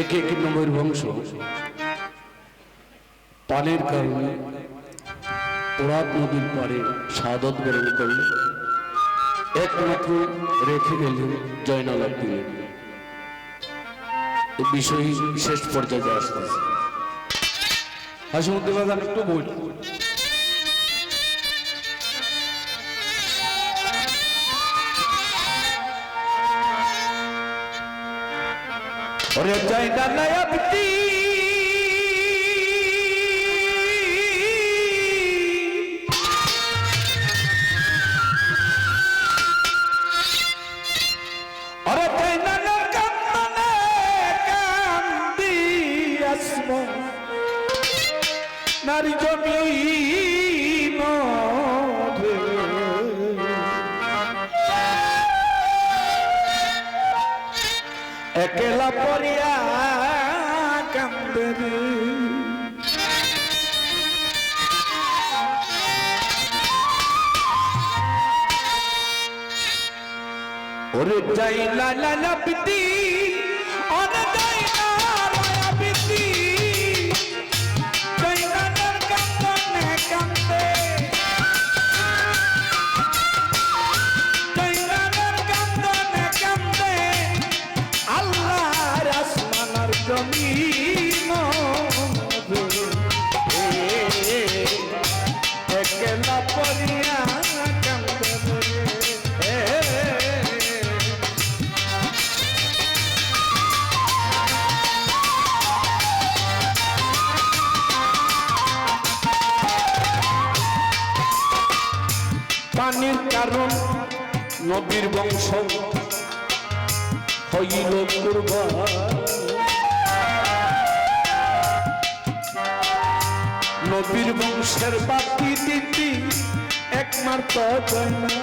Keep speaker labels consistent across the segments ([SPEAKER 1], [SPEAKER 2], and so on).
[SPEAKER 1] এক এক নম্বর বংশ। পানের কারণে তোরাত নদীর পাড়ে সাদত বরণ করলে একমাত্র রেখে গেলেন জয়নাল আব্দিন এই বিষয় শেষ পর্যায়ে আসতেছে। বাজার একটু বই ওরে জয়নাল আব্দিন আরে জয়নাল কান্দনে কান্দি আসমো নারী জমিন একলা পরিয়া ওরে যাই লালা লা নবীর বংশ হইল কুরবান। নবীর বংশের বাতি দিতি একমাত্র জয়না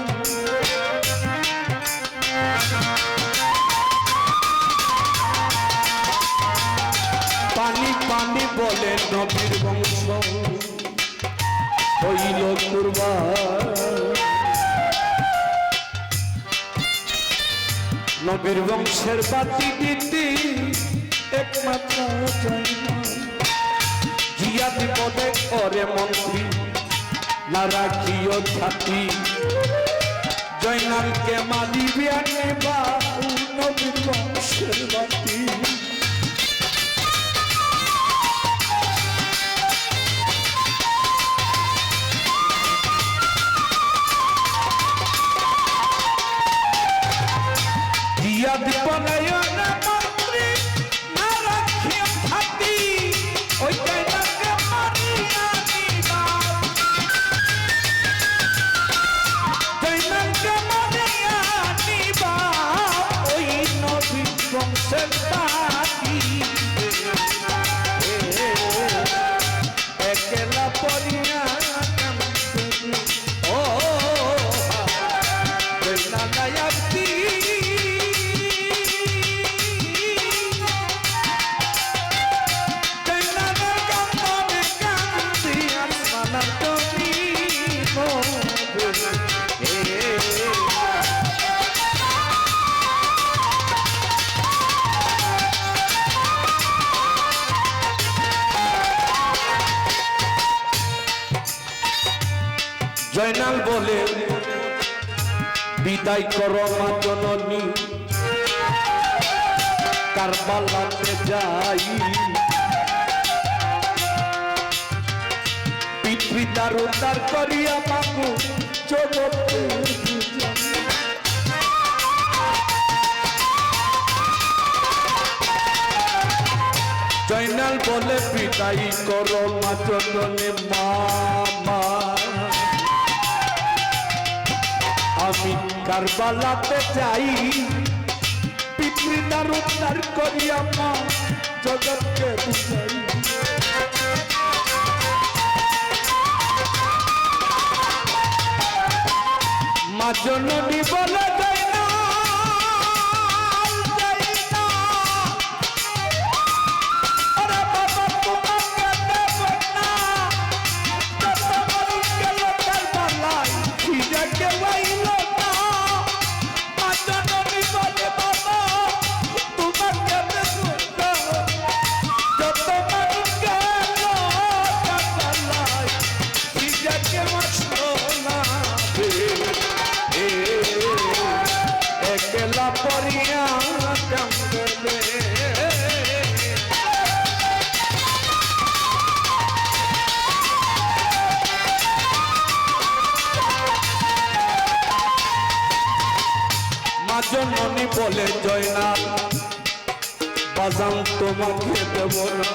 [SPEAKER 1] পানি পানি বলে নবীর বংশ হইল কুরবান। নবীর বংশের বাতি দিতি একমাত্র জিয়া বিপদে করে মন্ত্রী না রাখিও ছাতি। জয়নালকে মালি আনে বা নবীর বংশের বাতি। E a বিদায় করো মা জননী। কারবালাতে যাই। পিতৃতার উদ্ধার করিয়া মাগু জগতে। জয়নাল বলে, বিদায় করো মা জননী মামা। আমি কারবালাতে যাই পিতৃতার উদ্ধার করি আমা জগৎকে বুঝাই। মা জননী বলে জননী বলে জয়নাল বাজান তোমাকে দেব না।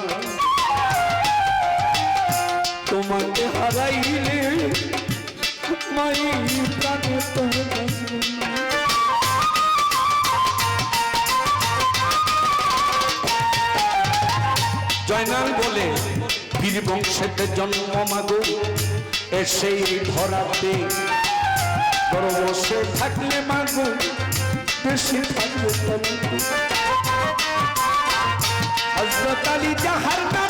[SPEAKER 1] তোমাকে হারাইলে মাই প্রাণে বীর বংশেতে জন্ম মাগু এসেই ধরাতে বড় বসে থাকলে মাগু, বেশি থাকলে হজরত আলী যাহার নাতি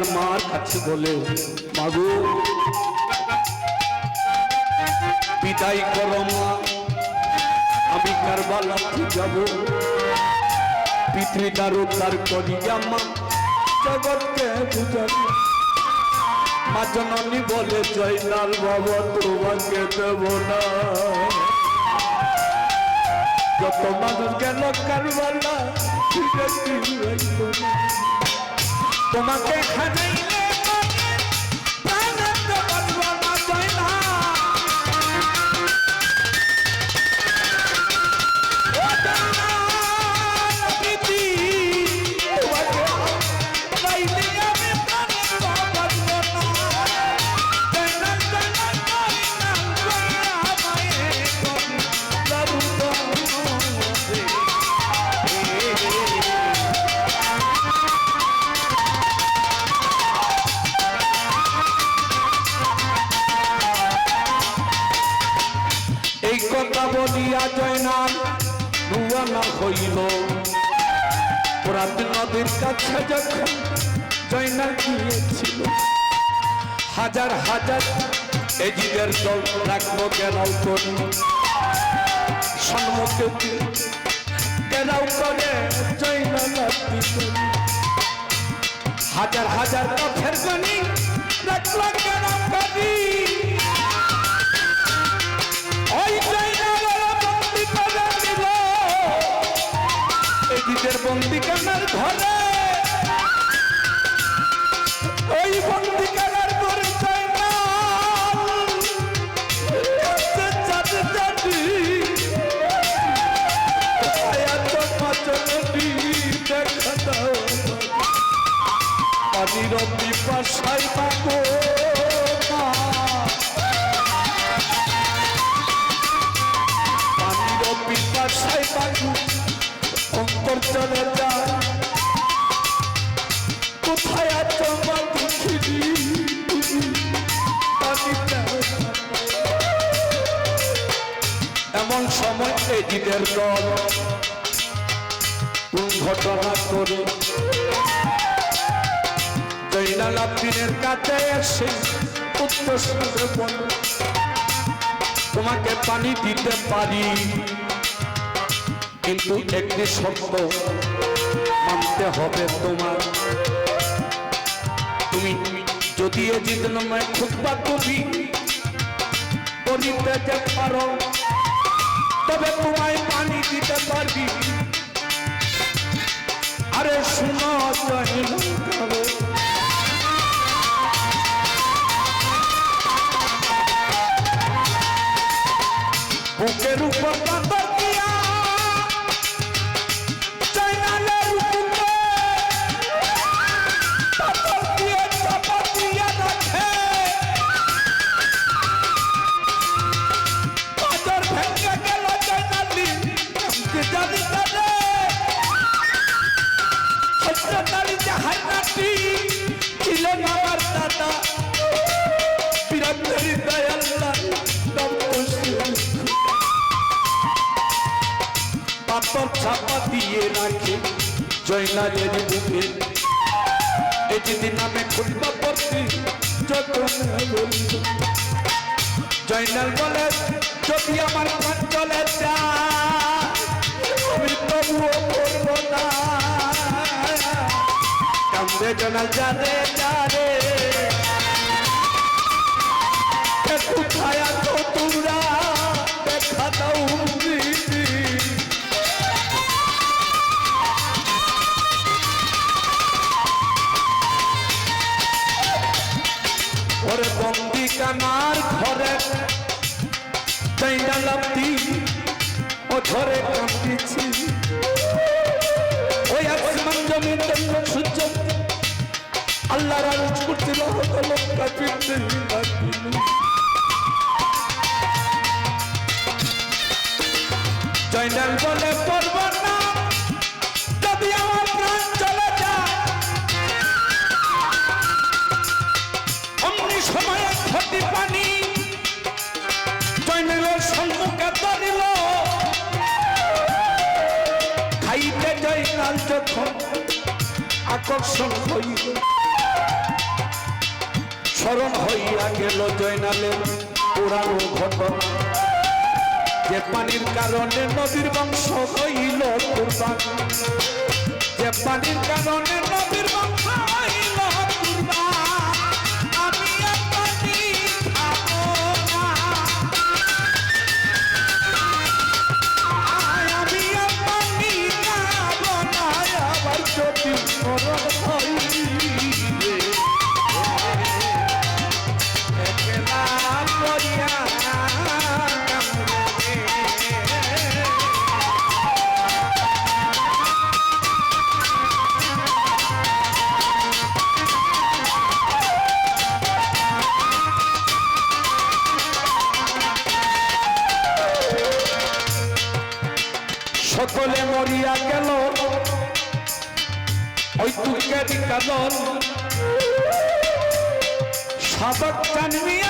[SPEAKER 1] তার মার কাছে বলে, মাগু, বিদায় করো মা, আমি কারবালাতে যাব। পিতৃতার উদ্ধার করি জামা জগৎকে বুঝাবো মা জননী বলে জয়নাল বাবা, তোমাকে দেব না। যত মানুষ গেল কারবালা ফিরে ফিরে। তোমাকে হারাইলে রুয়ানা হইল। পুরাত নদীর কাছে যখন জয়নাল গিয়েছিল, হাজার হাজার এজিদের দল রাখব গেরাও করি। সম্মুখে গেরাও করে আত্মীয় হাজার হাজার পথের গণি রাখল গেরাও করি। এই নিজের বন্দিকানার এমন সময় এজিদের দল দুর্ঘটনা করে। জৈনাল আব্দিনের কাছে এসে উত্তর তোমাকে পানি দিতে পারি, কিন্তু একটি শব্দ মানতে হবে তোমার। তুমি। যদি এ জিদনময় খুতবা তুমি। করিতে যে পারো, তবে তোমায় পানি দিতে পারবি। আরে শুনো বুকের উপর সাজিয়ে রাখে জয়নালের বুকে। এই দিদি নামে খুলবা পড়তি যখন জয়নাল বলে যদি আমার প্রাণ চলে যায়, আমি তবুও করব না। কান্দে জনাল যারে যারে কোথায় তোমরা, দেখা দাও কানার ঘরে চাইনালামতি ও ধরে কাঁপিছি ওই আসমান জমি সূর্য আল্লাহর আলোচ করছিল কাপিতে জয়নাল যখন আকর্ষণ হইল স্মরণ হইয়া গেল জয়নালের পুরানো ঘটনা। যে পানির কারণে নদীর বংশ হইল যে পানির কারণে নদীর সকলে মরিয়া গেল। ওই তুর্কের কাদল সাবক কানমিয়াই